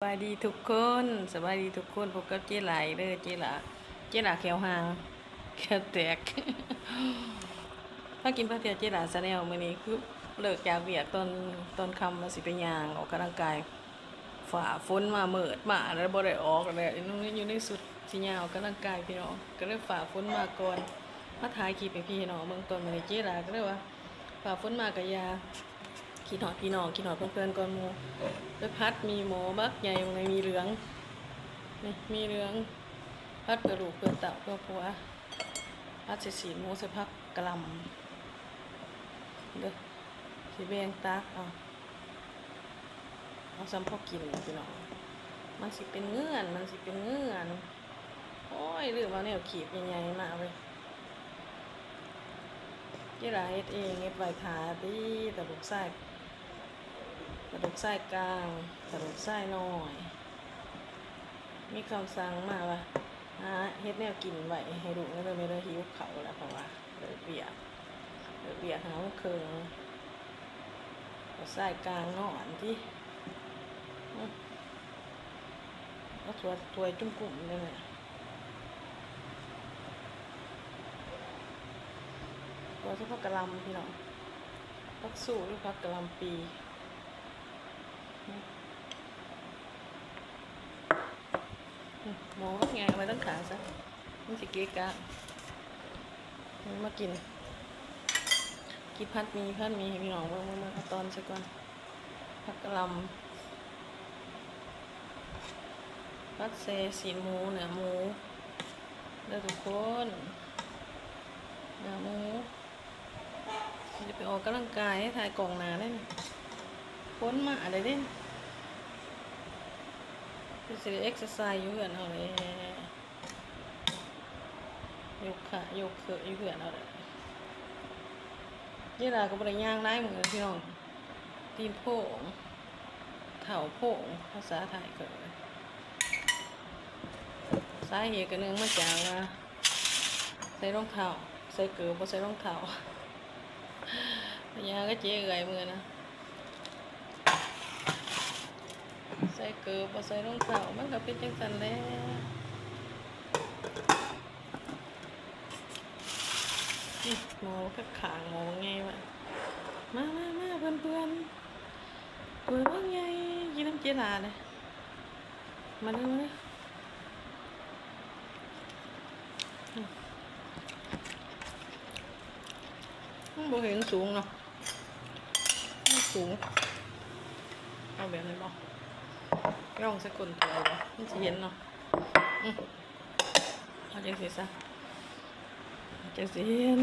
สบายดีทุกคนสบายดีทุกคนพบกับเจ๊ไหลเด้อเจ๊หลาเจ๊หลาแขวหางแขวแตกถ้ากินพระเทียเจ๊หลาซะแนวมื้อนี้คือเลิกจากเวียกตอนตอนคำมาสิไปยางออกกำลังกายฝ่าฝนมาเมิดมาแล้วบ่ได้ออกแล้วนี่อยู่ในสุดสิยางออกกำลังกายพี่น้องก็เลยฝ่าฝนมาก่อนมาถ่ายคลิปให้พี่น้องเบิ่งตอนมื้อนี้เจ๊หลาก็เลยว่าฝ่าฝนมาก็อยา คิดฮอดพี่น้องคิดฮอดเพื่อนๆก่อนหมู่ไปพัดมีหมอบักใหญ่ตรงไหนมีเหลืองนี่มีเหลืองพัดกระดูกเปลือกเต่าเพื่อผัวพัดสีสีหมูใส่พักกะหลำเด้อสีแบงตักเอาเอาซ้ำพอกินพี่น้องมันสิเป็นเงื่อนมันสิเป็นเงื่อนโอ้ยลืมเอาแนวขีดใหญ่ๆมาเว้ยยี่หลาเฮ็ดเองเฮ็ดไว้ทาดีแต่ลูกไส้ กระดูกไส้กลางกระดูกไส้น้อย มีคำสั่งมาว่าหาเฮ็ดแนวกินไว้ให้ดูไม่ได้ไม่ได้หิวเขาแล้วเพราะว่าเลยเบียกเลยเบียกหาว่าเคืองกระดูกไส้กลางนอนที่ก็ตัวตัวจุ่มกลุ่มเลยเนี่ยตัวเฉพาะกระลำพี่น้องพักสู้หรือพักกระลำปี หมอไงเอาไว้ตั้งขาซะมันสิเกะกะมันมากิน กินพัดมีพัดมีให้พี่น้องเบิ่งเบิ่งเบิ่งเอาตอนซะก่อนผักกะหลำพัดเซสีหมูเนื้อหมูเด้อทุกคนเนื้อหมูจะไปออกกำลังกายให้ถ่ายกล่องหนาได้นะพ้นมาอะไรเด่น คือสิเอ็กซ์ไซส์อยู่เหือนเอาเลยยกขายกเขืออยู่เหือนเอาเลยยี่ลาก็บริย่างได้เหมือนกันพี่น้องตีนโป่งเถ่าโป่งภาษาไทยเกิดสาเหตุกันนึงมาจากว่าใส่รองเท้าใส่เกลือบ่ใส่รองเท้ายาก็เจ๊เอื่อยมือนะ ใส่เกลือพอใส่รองเท้ามันก็เป็นจังสันแหล้วนี่หมอก็ขางหมอไงวะมามามาเพื่อนเพื่อนเพื่อนว่าไงกินน้ำเจลาเลยมาเลยมาเลยมันบ่เห็นสูงเนาะไม่สูง เอาแบบนี้บ่ ย่องสกุลตัวบ่มันสิเห็นเนาะอืมเอาจังสิซะเอาจังสิเห็น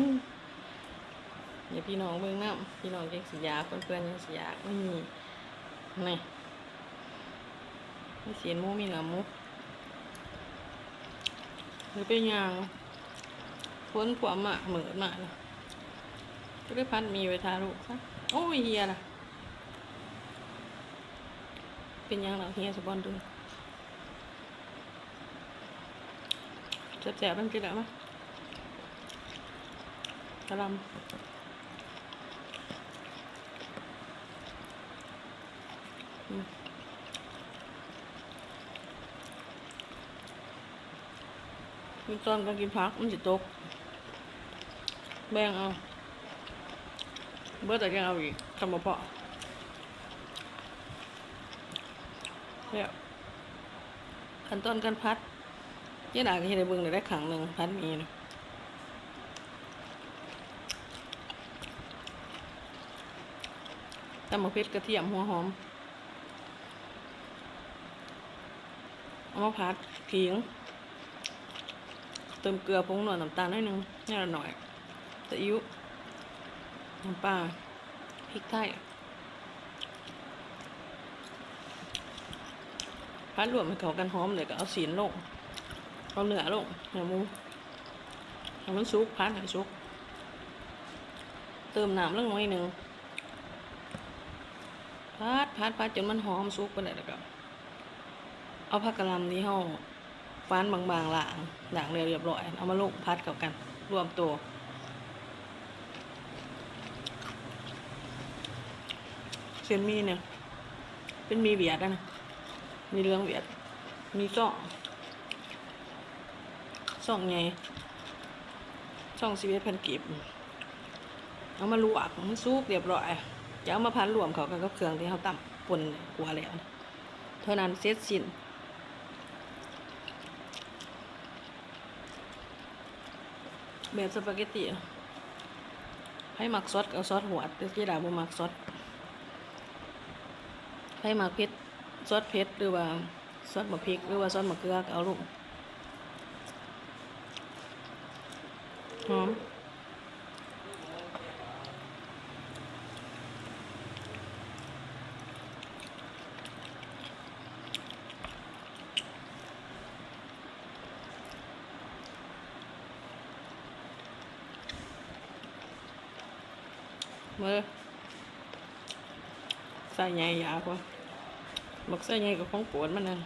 อย่าพี่น้องเบิ่งน้ำพี่น้องจังสิยาเพื่อนๆจังสิยากนี่นี่มีเสียนมูมีเนื้อหมูหรือเป็นยังพ้นผัวหมาเหมือนมาเลยก็ได้พันมีไว้ทาลูกซะโอ้ยเฮียล่ะ เป็นยังหลังเฮียสบอนดูจะแจกมันกินแล้วมั้ยกระลำอืมมีตอนการกินพักมันจะตก แบ่งเอา เบิดแต่ยังเอาอีกทำมาพอ แล้วขั้นตอนการพัดเจ๊หนาก็เห็นได้เบิ่งได้ได้ขังหนึ่งพัดมีนะตำมะเพ็ดกระเทียมหัวหอมเอามาพัดผิงเติมเกลือผงหน่อยน้ำตาลหน่อยหนึงนี่ละหน่อยตะอิ๊วน้ำปลาพริกไทย พัดรวมให้เขากันหอมเลยก็เอาสีนลงเอาเนื้อลงเนื้อมูให้มันสุกพัดให้สุก เติมน้ำเลงหน่อยหนึ่งพัดพัดพัดจนมันหอมสุกไปเลยแล้วก็เอาผักกะหล่ำที่ห่อฟ้านบางๆหลางล้างเรียบร้อย เอามาลงพัดเข้ากัน รวมตัวเส้นมีเนี่ย เป็นมีเบียดนะ มีเรื่องเวียด มีซ่องซ่องไงซ่องชีวิตพันกีบเอามาลวกมันซุกเรียบร้อยจะเอามาพันรวมเขากันกับเครื่องที่เขาตำปนกลัวแล้วเท่านั้นเสร็จสิ้นแบบสปาเกตตีให้หมักซอสเอาซอสหัวแต่ที่ดาบ่มักซอสให้หมักเผ็ด ซอสเผ็ดหรือว่าซอสมะพริกหรือว่าซอสมะเขือเอาลูกหอมมือใส่ใหญ่ยาวกว่า บอกใส่ใหญ่กับของปวดมันนั่น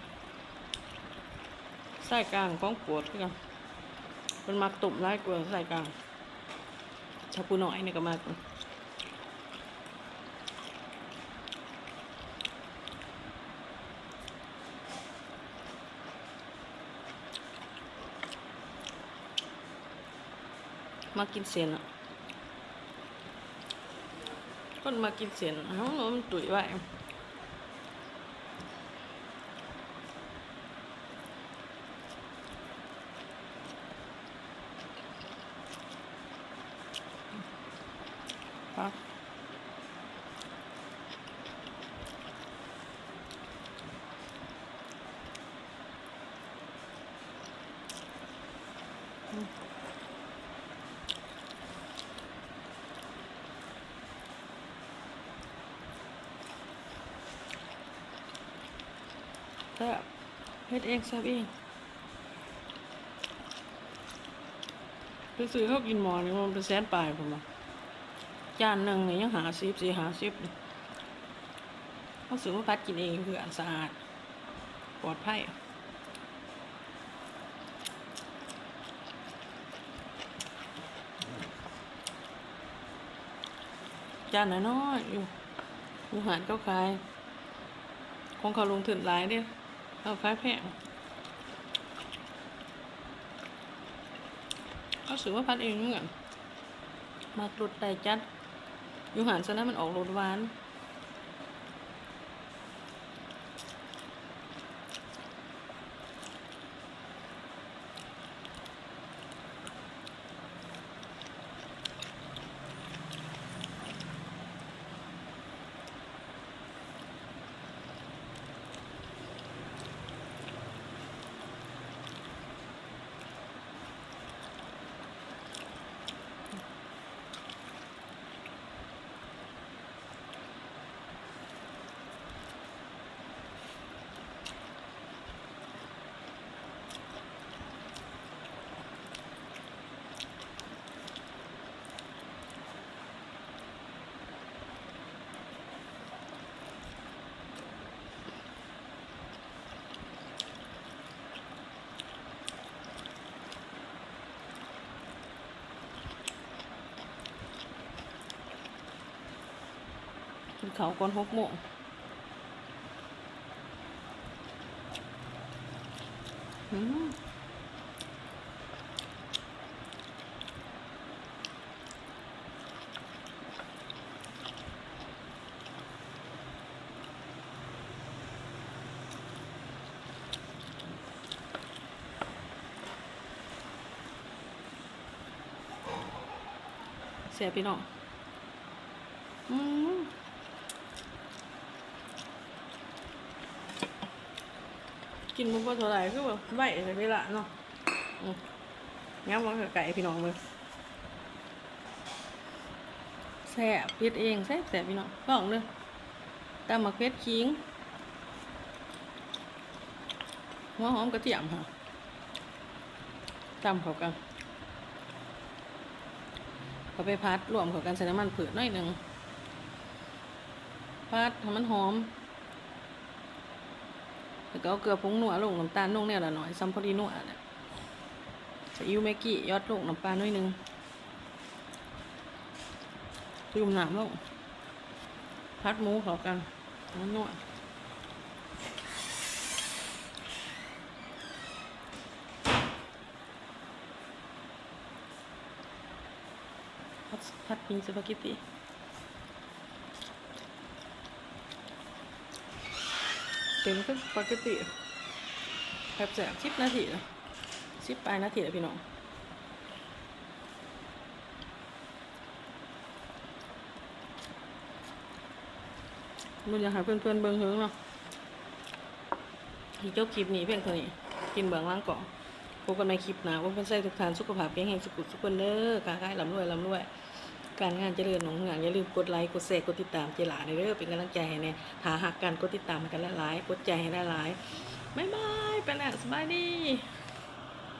ใส่กลางของปวดคือกันมันมักตุ่มร้ายกว่าใส่กลางชาปูน้อยนี่ก็มากมากินเสียนอะคนมากินเสียนเอ้ามันตุ๋ยไว้ แซ่บเฮ็ดเองแซ่บเองไปซื้อเขากินหมอนี่มันเป็นแสนปลายผมว่าจานหนึ่งนี่ยังหาซิบสี่หาซิบนี่เขาซื้อมาพัดกินเองเพื่อสะอาด ปลอดภัยจานน้อยๆอยู่อยู่หารเขาขาย ของเขาลงถึงหลายเนี่ย เขาขายแพงเขาซื้อมาพัดเองเหมือนกันมากรดไตจัดอยู่หานซะนะมันออกรสหวาน เขาก่อนหกโมงเสียพี่น้อง อืม กินมันก็เท่าไหร่คือแบบไหวแต่เวลาเนาะอืมงั้นมันก็ไก่พี่น้องเลยแซ่บเพ็ดเองแซ่บแซ่บพี่น้องลองเลยตามมักเพชรคิงหัวหอมกระเทียมค่ะตำเขากันเอาไปพัดรวมเขากันใส่น้ำมันเผืดหน่อยหนึ่งพัดให้มันหอม แล้วก็เกลือผงหนัวลงน้ำตาลนุ่งเนี่ยละหน่อยซัมพอดีหนัวเนี่ยซีอิ๊วเมกี้ยอดลงน้ำปลาหน่อยนึงจุ่มน้ำลงพัดหมูเข้กันน้ำนวดพัดพัดมีสปาเกตตี้ เต็มก็สปกตตีแบบแสบสิบนาทีแล้วสิบปลายนาทีแล้วพี่น้องมันอยากให้เพื่อนๆเบิ่งเฮิงเนาะที่จบคลิปนี้เพียงเท่านี้ กินเบื้องล่างก่อนพบกันในคลิปหน้าว่าเพื่อนใส่ทุกทานสุขภาพเพียงแห่งสุขุสุขคนเด้อการขายลำรวยลำรวย การงานเจริญหนองงานอย่าลืมกดไลค์กดแชร์กดติดตามเจหลาในเรื่องเป็นกำลังใจให้แน่ถ้าหักกันกดติดตามกันหลายๆกดใจให้หลายๆบายบายไปแล้วสบายดี